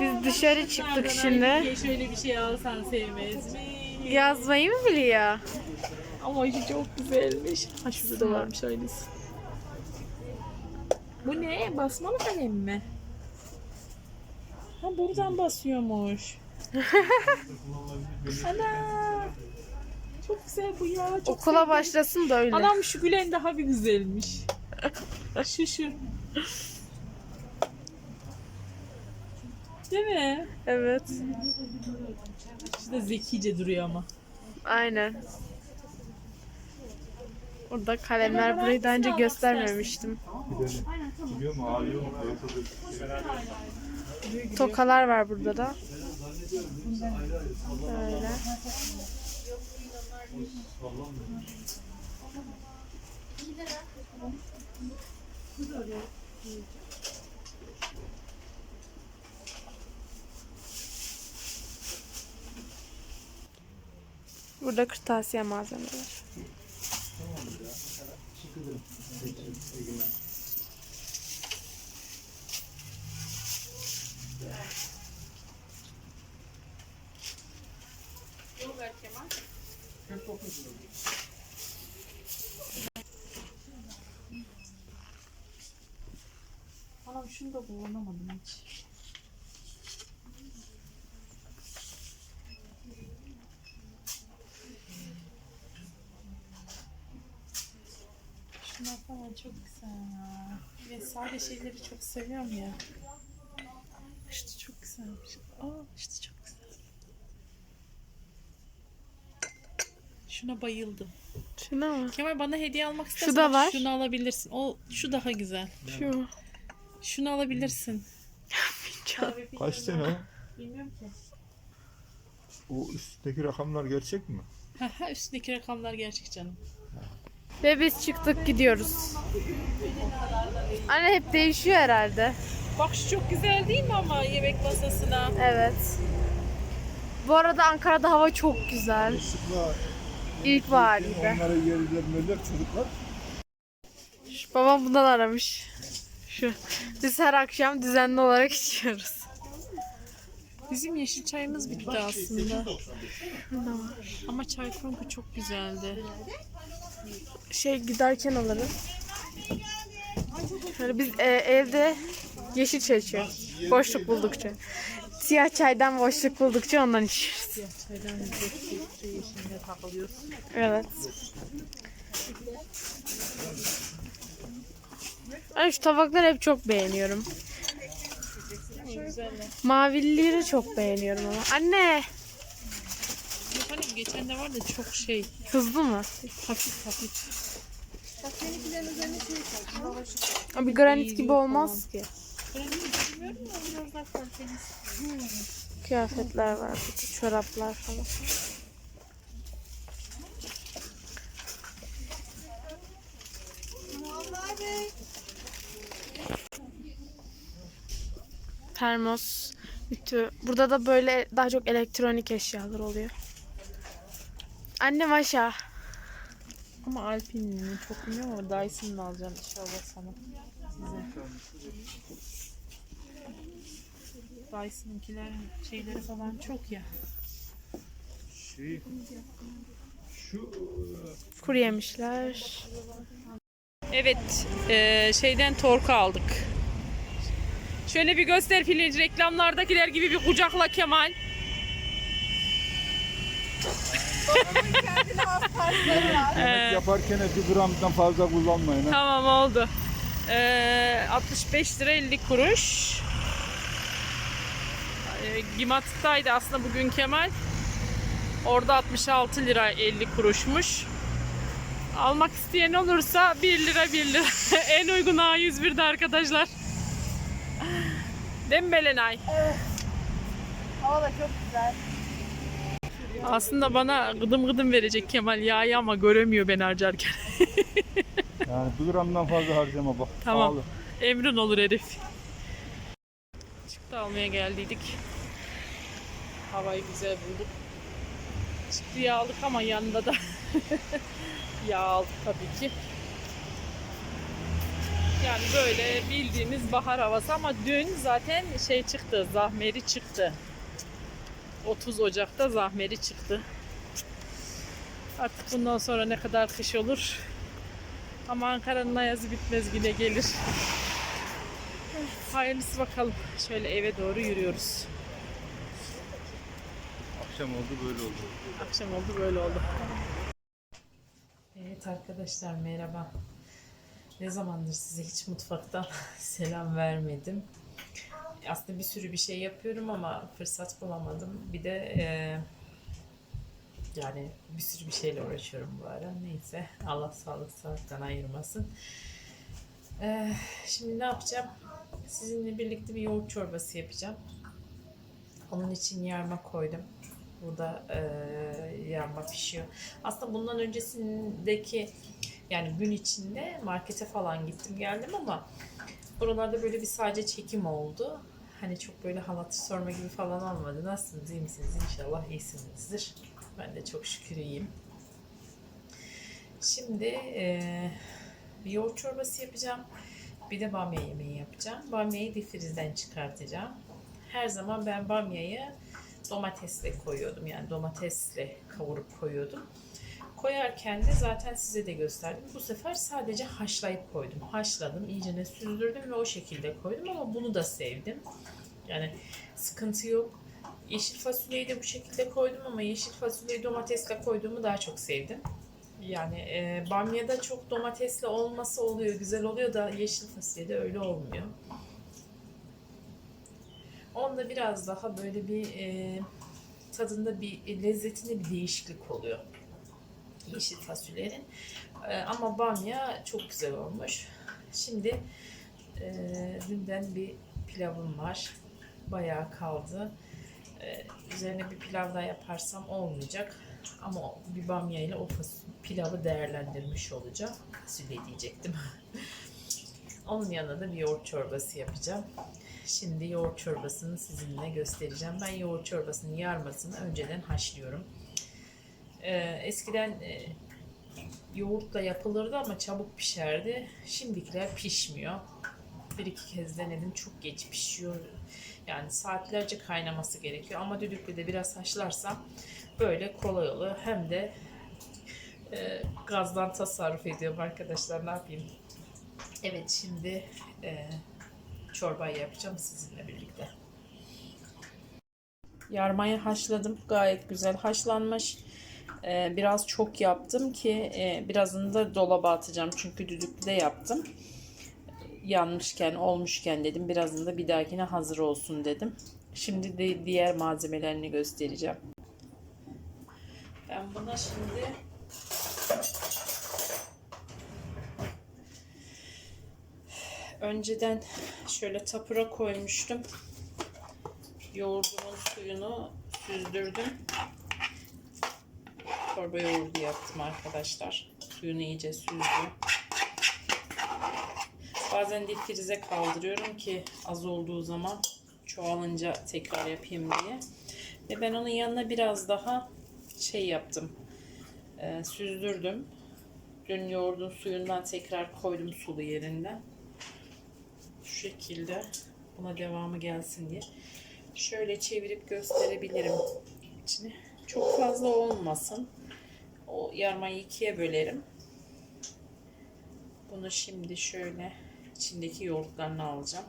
Biz dışarı çıktık şimdi. Şöyle bir şey alsan sevmez mi? Yazmayı mı biliyor? Ama işi çok güzelmiş. Ha şurada da varmış aynısı. Bu ne? Basmalı kalem mi? Ha buradan basıyormuş. Ana! Çok güzel bu ya. Çok Okula sevdim. başlasın da öyle. Anam şu gülen daha bir güzelmiş. şu şu. Değil mi? Evet. Da zekice duruyor ama. Aynen. Orada kalemler burayı daha önce göstermemiştim. Biliyor mu? Ağrıyor mu? Tokalar var burada da. Böyle. Burada kırtasiye malzemeleri. Anam şunu da kullanamadım hiç. Şunlar falan çok güzel ya. Ve sade şeyleri çok seviyorum ya. İşte çok güzelmiş. Aa işte çok güzel. Şuna bayıldım. Şuna mı? Kemal bana hediye almak istersen da var. şunu alabilirsin. O şu daha güzel. Şu. Şunu alabilirsin. Kaç tane? Bilmiyorum ki. O üstteki rakamlar gerçek mi? Haha üstündeki rakamlar gerçek canım. Ve biz çıktık gidiyoruz. Anne hep değişiyor herhalde. Bak şu çok güzel değil mi ama yemek masasına? Evet. Bu arada Ankara'da hava çok güzel. İlkbahar gibi. onlara yer vermeler çocuklar. Şu babam bundan aramış. Şu. Biz her akşam düzenli olarak içiyoruz. Bizim yeşil çayımız bitti aslında. Ama çay fırını çok güzeldi. Şey giderken alırız. Şöyle biz e, evde yeşil çay içiyoruz. Boşluk buldukça. Siyah çaydan boşluk buldukça ondan içiyoruz. Evet. Ben şu tabakları hep çok beğeniyorum. Güzeller. Mavilileri çok beğeniyorum ama. Anne! Geçen de var da çok şey. Hızlı mı? Hafif hafif. Abi granit gibi olmaz ki. Kıyafetler var, burada, çoraplar falan. Termos, ütü. Burada da böyle daha çok elektronik eşyalar oluyor. Annem aşağı. Ama Alpine'ini çok bilmiyorum ama Dyson'ını alacağım inşallah sana. Size. Dyson'ınkilerin şeyleri falan çok ya. Şey, şu Kuru yemişler. Evet, eee, şeyden torku aldık. Şöyle bir göster Filiz reklamlardakiler gibi bir kucakla Kemal. Yemek yaparken bir gramdan fazla kullanmayın. ha. Tamam oldu. Eee 65 lira 50 kuruş. Eee, Gimat'taydı aslında bugün Kemal. Orada 66 lira 50 kuruşmuş. Almak isteyen olursa 1 lira 1 lira. en uygun A101'de arkadaşlar. Değil mi Belenay? Hava da çok güzel. Aslında bana gıdım gıdım verecek Kemal yağı ama göremiyor beni harcarken. Yani bir gramdan fazla harcama bak. Tamam. Pahalı. Emrin olur herif. Çıktı almaya geldiydik. Havayı güzel bulduk. Çıktıyı aldık ama yanında da yağ aldık tabii ki. Yani böyle bildiğimiz bahar havası ama dün zaten şey çıktı, zahmeri çıktı. 30 Ocak'ta zahmeri çıktı. Artık bundan sonra ne kadar kış olur. Ama Ankara'nın ayazı bitmez yine gelir. Hayırlısı bakalım. Şöyle eve doğru yürüyoruz. Akşam oldu böyle oldu. Akşam oldu böyle oldu. Evet arkadaşlar merhaba. Ne zamandır size hiç mutfaktan selam vermedim. Aslında bir sürü bir şey yapıyorum ama fırsat bulamadım. Bir de e, yani bir sürü bir şeyle uğraşıyorum bu ara. Neyse Allah sağlık sağlıktan ayırmasın. E, şimdi ne yapacağım? Sizinle birlikte bir yoğurt çorbası yapacağım. Onun için yarma koydum. Burada e, yarma pişiyor. Aslında bundan öncesindeki yani gün içinde markete falan gittim geldim ama buralarda böyle bir sadece çekim oldu. Hani çok böyle halatı sorma gibi falan olmadı. Nasılsınız, iyi misiniz? İnşallah iyisinizdir. Ben de çok şükür iyiyim. Şimdi e, yoğurt çorbası yapacağım. Bir de bamya yemeği yapacağım. Bamyayı difrizden çıkartacağım. Her zaman ben bamyayı domatesle koyuyordum. Yani domatesle kavurup koyuyordum. Koyarken de zaten size de gösterdim. Bu sefer sadece haşlayıp koydum. Haşladım, iyicene süzdürdüm ve o şekilde koydum ama bunu da sevdim. Yani sıkıntı yok. Yeşil fasulyeyi de bu şekilde koydum ama yeşil fasulyeyi domatesle koyduğumu daha çok sevdim. Yani e, bamyada çok domatesli olması oluyor, güzel oluyor da yeşil fasulyede öyle olmuyor. Onda biraz daha böyle bir e, tadında bir lezzetinde bir değişiklik oluyor. Yeşil fasulyenin. E, ama bamya çok güzel olmuş. Şimdi e, dünden bir pilavım var. Bayağı kaldı. E, üzerine bir pilav daha yaparsam olmayacak. Ama bir bamya ile o pilavı değerlendirmiş olacağım. Fasulye diyecektim. Onun yanında da bir yoğurt çorbası yapacağım. Şimdi yoğurt çorbasını sizinle göstereceğim. Ben yoğurt çorbasının yarmasını önceden haşlıyorum. Ee, eskiden e, yoğurtla yapılırdı ama çabuk pişerdi. Şimdikiler pişmiyor. Bir iki kez denedim. Çok geç pişiyor. Yani saatlerce kaynaması gerekiyor. Ama düdüklü de biraz haşlarsam böyle kolay olur. Hem de e, gazdan tasarruf ediyorum arkadaşlar. Ne yapayım? Evet şimdi e, çorbayı yapacağım sizinle birlikte. Yarmayı haşladım. Gayet güzel haşlanmış. Ee, biraz çok yaptım ki e, birazını da dolaba atacağım. Çünkü düdüklüde yaptım. Yanmışken, olmuşken dedim. Birazını da bir dahakine hazır olsun dedim. Şimdi de diğer malzemelerini göstereceğim. Ben buna şimdi önceden şöyle tapura koymuştum. Yoğurdumun suyunu süzdürdüm. Çorba yoğurdu yaptım arkadaşlar. Suyunu iyice süzdüm. Bazen dip frize kaldırıyorum ki az olduğu zaman çoğalınca tekrar yapayım diye. Ve ben onun yanına biraz daha şey yaptım. Ee, süzdürdüm. Dün yoğurdun suyundan tekrar koydum sulu yerinden. Şu şekilde buna devamı gelsin diye. Şöyle çevirip gösterebilirim içini. Çok fazla olmasın. O yarmayı ikiye bölerim. Bunu şimdi şöyle içindeki yoğurtlarını alacağım.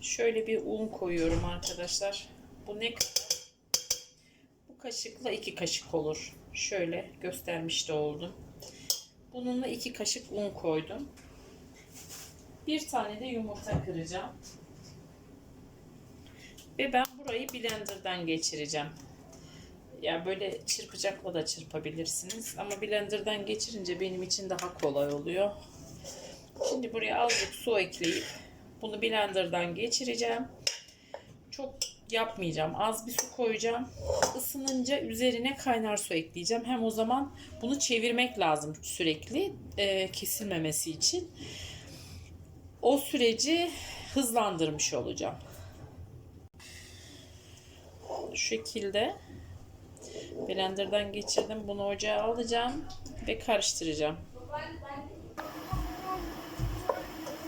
Şöyle bir un koyuyorum arkadaşlar. Bu ne? Bu kaşıkla iki kaşık olur. Şöyle göstermiş de oldum. Bununla iki kaşık un koydum. Bir tane de yumurta kıracağım. Ve ben burayı blenderdan geçireceğim. Ya böyle çırpacakla da çırpabilirsiniz. Ama blenderdan geçirince benim için daha kolay oluyor. Şimdi buraya azıcık su ekleyip bunu blenderdan geçireceğim. Çok yapmayacağım. Az bir su koyacağım. Isınınca üzerine kaynar su ekleyeceğim. Hem o zaman bunu çevirmek lazım sürekli e, kesilmemesi için. O süreci hızlandırmış olacağım. Şu şekilde Blender'dan geçirdim. Bunu ocağa alacağım ve karıştıracağım.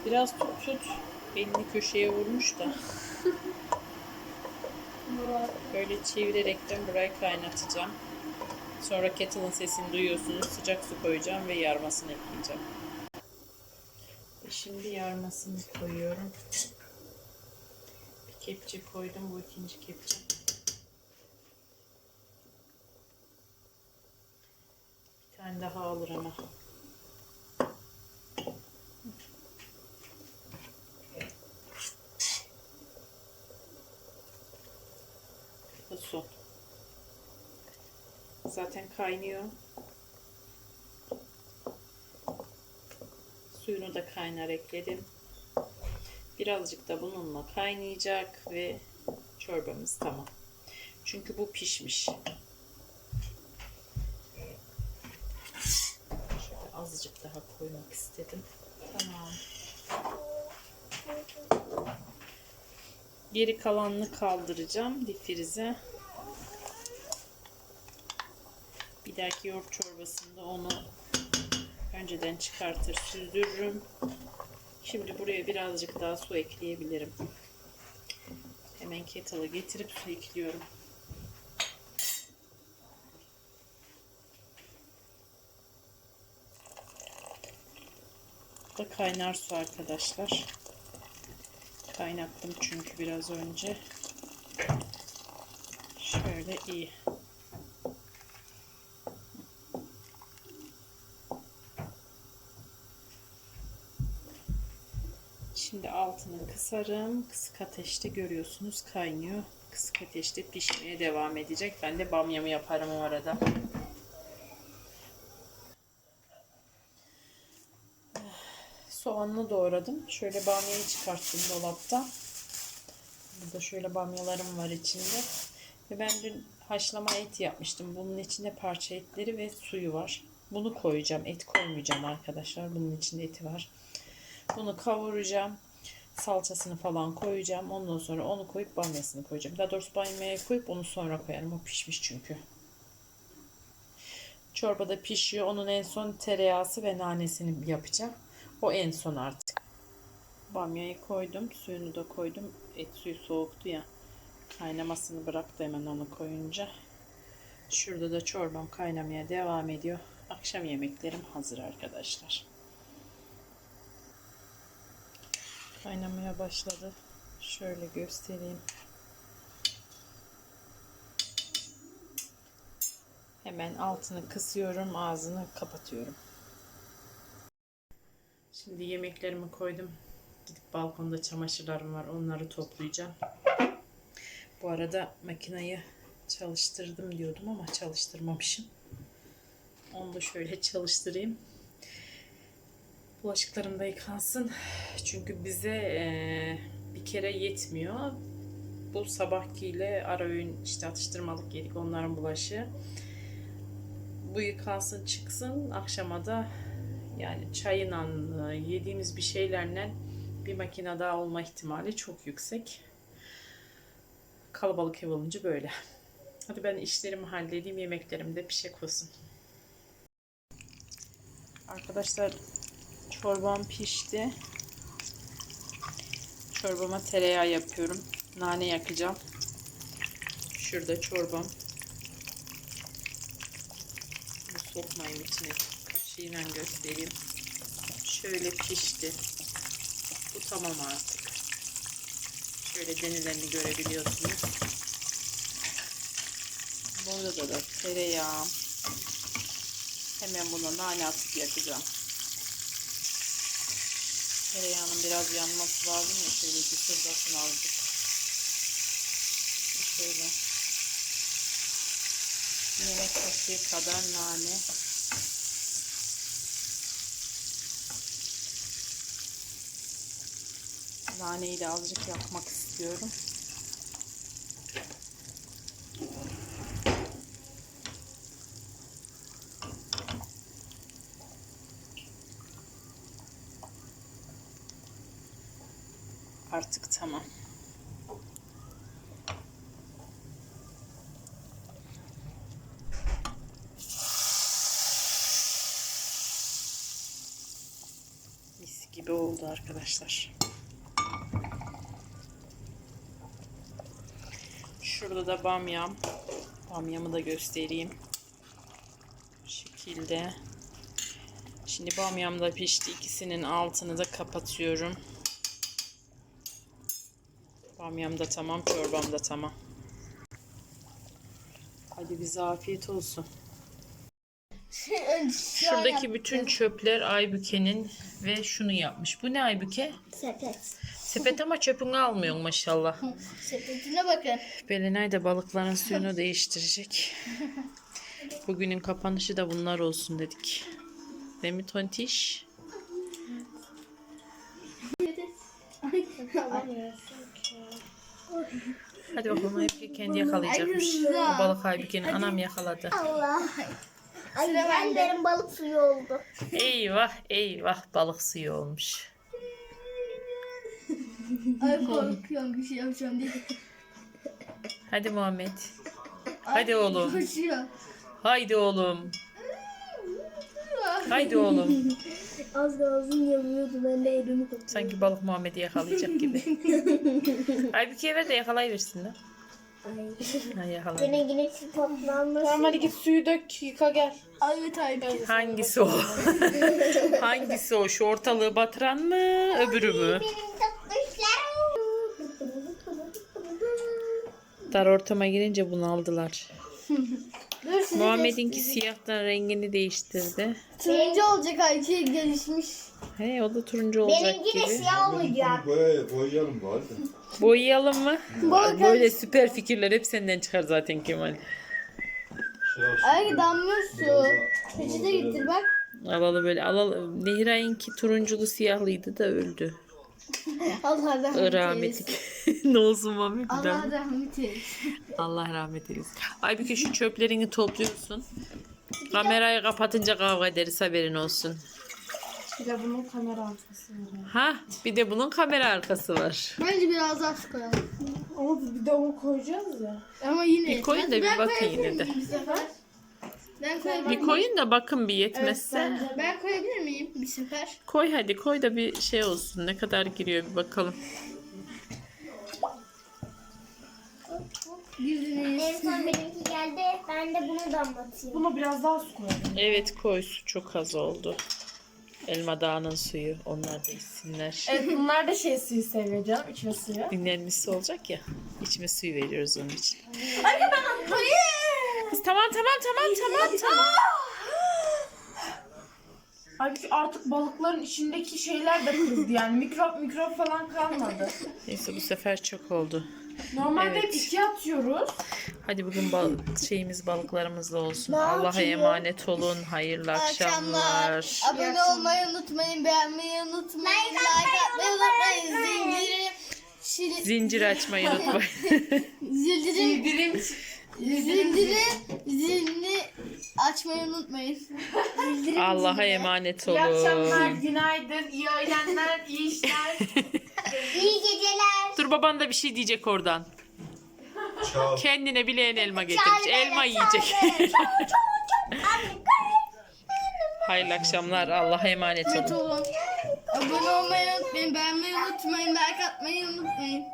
Biraz tut tut. Elini köşeye vurmuş da. Böyle çevirerekten burayı kaynatacağım. Sonra kettle'ın sesini duyuyorsunuz. Sıcak su koyacağım ve yarmasını ekleyeceğim. Şimdi yarmasını koyuyorum. Bir kepçe koydum. Bu ikinci kepçe. Bir tane daha alır ama. Bu. Zaten kaynıyor. Suyunu da kaynar ekledim. Birazcık da bununla kaynayacak ve çorbamız tamam. Çünkü bu pişmiş. Şöyle azıcık daha koymak istedim. Tamam. Geri kalanını kaldıracağım difrize. Bir dahaki yoğurt çorbasında onu önceden çıkartır süzdürürüm. Şimdi buraya birazcık daha su ekleyebilirim. Hemen kettle'ı getirip su ekliyorum. Da kaynar su arkadaşlar. Kaynattım çünkü biraz önce. Şöyle iyi. Şimdi altını kısarım. Kısık ateşte görüyorsunuz kaynıyor. Kısık ateşte pişmeye devam edecek. Ben de bamyamı yaparım o arada. Soğanını doğradım. Şöyle bamyayı çıkarttım dolapta. Burada şöyle bamyalarım var içinde. Ve ben dün haşlama et yapmıştım. Bunun içinde parça etleri ve suyu var. Bunu koyacağım. Et koymayacağım arkadaşlar. Bunun içinde eti var. Bunu kavuracağım. Salçasını falan koyacağım. Ondan sonra onu koyup bamyasını koyacağım. Daha doğrusu bamyaya koyup onu sonra koyarım. O pişmiş çünkü. Çorba da pişiyor. Onun en son tereyağısı ve nanesini yapacağım. O en son artık. Bamyayı koydum. Suyunu da koydum. Et suyu soğuktu ya. Kaynamasını bıraktı hemen onu koyunca. Şurada da çorbam kaynamaya devam ediyor. Akşam yemeklerim hazır arkadaşlar. Kaynamaya başladı. Şöyle göstereyim. Hemen altını kısıyorum, ağzını kapatıyorum. Şimdi yemeklerimi koydum. Gidip balkonda çamaşırlarım var. Onları toplayacağım. Bu arada makinayı çalıştırdım diyordum ama çalıştırmamışım. Onu da şöyle çalıştırayım. Bulaşıklarım da yıkansın. Çünkü bize eee, bir kere yetmiyor. Bu sabahkiyle ara öğün işte atıştırmalık yedik onların bulaşığı. Bu yıkansın çıksın. Akşama da yani çayla e, yediğimiz bir şeylerle bir makine daha olma ihtimali çok yüksek. Kalabalık ev olunca böyle. Hadi ben işlerimi halledeyim. Yemeklerim de pişek olsun. Arkadaşlar çorbam pişti. Çorbama tereyağı yapıyorum. Nane yakacağım. Şurada çorbam. Bunu sokmayayım içine. Kaşığıyla göstereyim. Şöyle pişti. Bu tamam artık. Şöyle denilerini görebiliyorsunuz. Burada da tereyağı. Hemen buna nane atıp yakacağım. Tereyağının biraz yanması lazım ya şöyle bir kızlasın azıcık. Şöyle. Yemek kaşığı kadar nane. Naneyi de azıcık yakmak istiyorum. artık tamam. Mis gibi oldu arkadaşlar. Şurada da bamyam. Bamyamı da göstereyim. Bu şekilde. Şimdi bamyam da pişti. İkisinin altını da kapatıyorum. Bamyam da tamam, çorbam da tamam. Hadi bize afiyet olsun. Şuradaki bütün çöpler Aybüke'nin ve şunu yapmış. Bu ne Aybüke? Sepet. Sepet ama çöpünü almıyorsun maşallah. Sepetine bakın. Belenay da balıkların suyunu değiştirecek. Bugünün kapanışı da bunlar olsun dedik. Değil mi Tontiş? Hadi bakalım Aybüke kendi yakalayacakmış. O balık Aybüke'nin anam yakaladı. Allah. Ay ben derin balık suyu oldu. Eyvah eyvah balık suyu olmuş. Ay korkuyorum bir şey yapacağım diye. Hadi Muhammed. Hadi oğlum. Koşuyor. Haydi oğlum. Haydi oğlum. Az da ağzım yanıyordu ben de elimi koydum. Sanki balık Muhammed'i yakalayacak gibi. Aybüke'ye ver de yakalayıversin lan. Ha yakala. Yine yine toplanması. Tamam hadi git suyu dök yıka gel. Ay evet ay ben. Hangisi o? Hangisi o? Şu ortalığı batıran mı? Öbürü mü? Benim. Dar ortama girince bunu aldılar. Muhammed'inki siyahtan rengini değiştirdi. Turuncu olacak Ayşe gelişmiş. He o da turuncu olacak Benimki de gibi. siyah olacak. Boya, boyayalım bari. Boyayalım mı? Böyle süper fikirler hep senden çıkar zaten Kemal. Şey olsun. Ay damlıyor su. Peçete getir bak. Alalı böyle alalı. Nehra'nınki turunculu siyahlıydı da öldü. Allah rahmet eylesin. Rahmetlik. ne olsun Muhammed? bir daha? Allah rahmet eylesin. Allah rahmet eylesin. Aybüke şu çöplerini topluyorsun. Kamerayı kapatınca kavga ederiz haberin olsun. Bir de bunun kamera arkası var. Ha bir de bunun kamera arkası var. Bence biraz daha su koyalım. Ama bir de onu koyacağız ya. Ama yine. Bir koyun da bir bakın yine de. Bir sefer. Ben koyabilir Bir miyim? koyun da bakın bir yetmezse. Ben koyabilir miyim bir sefer? Koy hadi koy da bir şey olsun. Ne kadar giriyor bir bakalım. En son benimki geldi. Ben de bunu damlatayım. Buna biraz daha su koyalım. Evet koy su çok az oldu. Elma dağının suyu onlar da içsinler. Evet bunlar da şey suyu seviyor canım içme suyu. Dinlenmesi olacak ya. İçme suyu veriyoruz onun için. Anne ben koyayım. Tamam tamam tamam tamam tamam. Halbuki artık balıkların içindeki şeyler de kızdı yani mikrop mikrop falan kalmadı. Neyse bu sefer çok oldu. Normalde Evet. hep iki atıyoruz. Hadi bugün bal şeyimiz balıklarımızla olsun. Allah'a emanet olun. Hayırlı akşamlar. Abone olmayı unutmayın, beğenmeyi unutmayın, like atmayı unutmayın. Zincirim, Zincir açmayı unutmayın. zildirim, Birim zildirim, zilini açmayı unutmayın. Allah'a emanet İyi akşamlar, olun. günaydın, iyi öğlenler, iyi işler. İyi geceler. Dur baban da bir şey diyecek oradan. Çal. Kendine bileğen elma getirmiş. Elma yiyecek. Hayırlı akşamlar. Allah'a emanet olun. olun. Abone olmayı unutmayın, beğenmeyi unutmayın, like atmayı unutmayın.